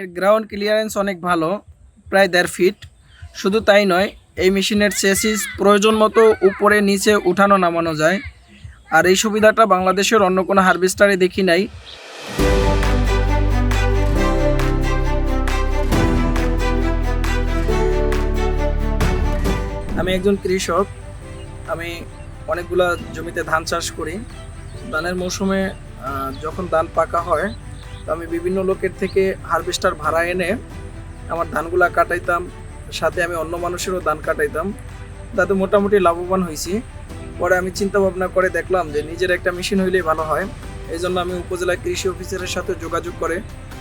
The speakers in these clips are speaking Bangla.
এর গ্রাউন্ড ক্লিয়ারেন্স অনেক ভালো, প্রায় দেড় ফিট শুধু তাই নয়, এই মেশিনের চেসিস প্রয়োজন মতো উপরে নিচে উঠানো নামানো যায়। আর এই সুবিধাটা বাংলাদেশের অন্য কোনো হারভেস্টারে দেখি নাই। আমি একজন কৃষক, আমি অনেকগুলা জমিতে ধান চাষ করি। ধানের মৌসুমে যখন ধান পাকা হয় তো আমি বিভিন্ন লোকের থেকে হারভেস্টার ভাড়া এনে আমার ধানগুলা কাটাইতাম, সাথে আমি অন্য মানুষেরও ধান কাটাইতাম। তাতে মোটামুটি লাভবান হয়েছি পরে আমি চিন্তা ভাবনা করে দেখলাম যে নিজের একটা মেশিন হইলেই ভালো হয়। এই জন্য আমি উপজেলা কৃষি অফিসারের সাথে যোগাযোগ করে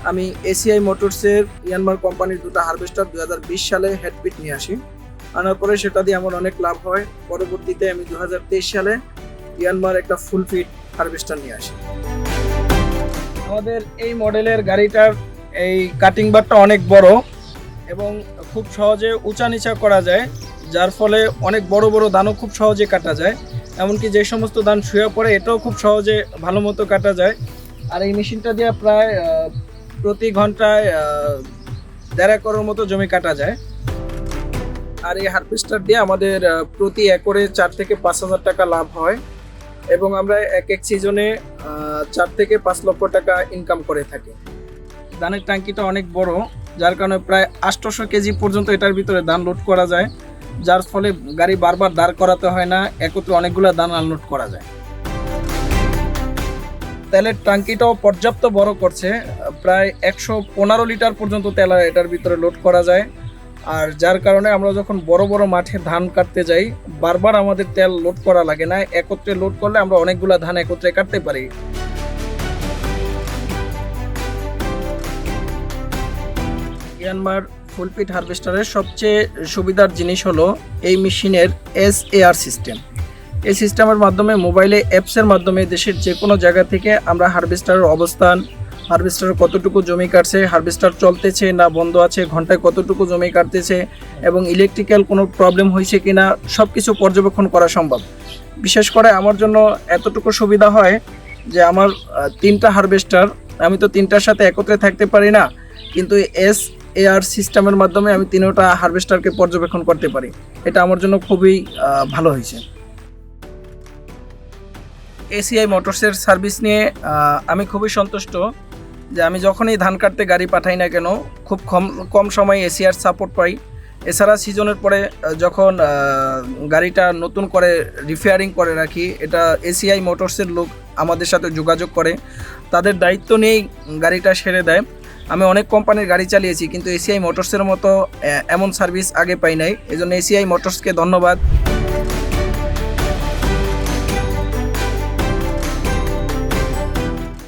আমি এসিআই মোটরসের ইয়ানমার কোম্পানির দুটো হারভেস্টার দু হাজার বিশ সালে হেডপিট নিয়ে আসি। আনার পরে সেটা দিয়ে আমার অনেক লাভ হয়। পরবর্তীতে আমি দু হাজার তেইশ সালে ইয়ানমার একটা ফুল ফিট হারভেস্টার নিয়ে আসি। আমাদের এই মডেলের গাড়িটার এই কাটিং বারটা অনেক বড় এবং খুব সহজে উঁচা নিচা করা যায়, যার ফলে অনেক বড় বড় ধানও খুব সহজে কাটা যায়। এমনকি যে সমস্ত ধান শুয়ে পড়ে, এটাও খুব সহজে ভালো মতো কাটা যায়। আর এই মেশিনটা দিয়ে প্রায় প্রতি ঘন্টায় দেড় একরের মতো জমি কাটা যায়। আর এই হারভেস্টার দিয়ে আমাদের প্রতি একরে চার থেকে পাঁচ হাজার টাকা লাভ হয়। এবং আমরা এক এক সিজনে চার থেকে পাঁচ লক্ষ টাকা ইনকাম করে থাকি। ধানের ট্যাঙ্কিটা অনেক বড়, যার কারণে প্রায় আটশোশো কেজি পর্যন্ত এটার ভিতরে ধান লোড করা যায়, যার ফলে গাড়ি বারবার দাঁড় করাতে হয় না, একত্রে অনেকগুলো ধান আনলোড করা যায়। তেলের ট্যাঙ্কিটাও পর্যাপ্ত বড় করছে, প্রায় একশো পনেরো লিটার পর্যন্ত তেল এটার ভিতরে লোড করা যায়। আর যার কারণে আমরা যখন বড় বড় মাঠে ধান কাটতে যাই, বারবার আমাদের তেল লোড করা লাগে না, একত্রে লোড করলে আমরা অনেকগুলা ধান একত্রে কাটতে পারি। ইয়ানমার ফুলপিট হারভেস্টারের সবচেয়ে সুবিধার জিনিস হলো এই মেশিনের এস এআর সিস্টেম। এই সিস্টেমের মাধ্যমে মোবাইলে অ্যাপসের মাধ্যমে দেশের যে কোনো জায়গা থেকে আমরা হারভেস্টারের অবস্থান হারভেস্টার কতটুকু জমি কাটছে, হারভেস্টার চলতেছে না বন্ধ আছে, ঘন্টায় কতটুকু জমি কাটতেছে এবং ইলেকট্রিক্যাল কোনো প্রবলেম হয়েছে কি না সব কিছু পর্যবেক্ষণ করা সম্ভব। বিশেষ করে আমার জন্য এতটুকু সুবিধা হয় যে আমার তিনটা হারভেস্টার, আমি তো তিনটার সাথে একত্রে থাকতে পারি না, কিন্তু এস এআর সিস্টেমের মাধ্যমে আমি তিনোটা হারভেস্টারকে পর্যবেক্ষণ করতে পারি। এটা আমার জন্য খুবই ভালো হয়েছে। এসিআই মোটরসের সার্ভিস নিয়ে আমি খুবই সন্তুষ্ট যে আমি যখনই ধান কাটতে গাড়ি পাঠাই না কেন, খুব কম কম সময়ে এসিআর সাপোর্ট পাই। এছাড়া সিজনের পরে যখন গাড়িটা নতুন করে রিপেয়ারিং করে রাখি, এটা এসিআই মোটরসের লোক আমাদের সাথে যোগাযোগ করে, তাদের দায়িত্ব নিয়েই গাড়িটা সেরে দেয়। আমি অনেক কোম্পানির গাড়ি চালিয়েছি, কিন্তু এসিআই মোটরসের মতো এমন সার্ভিস আগে পাই নাই। এই জন্য এসিআই মোটরসকে ধন্যবাদ।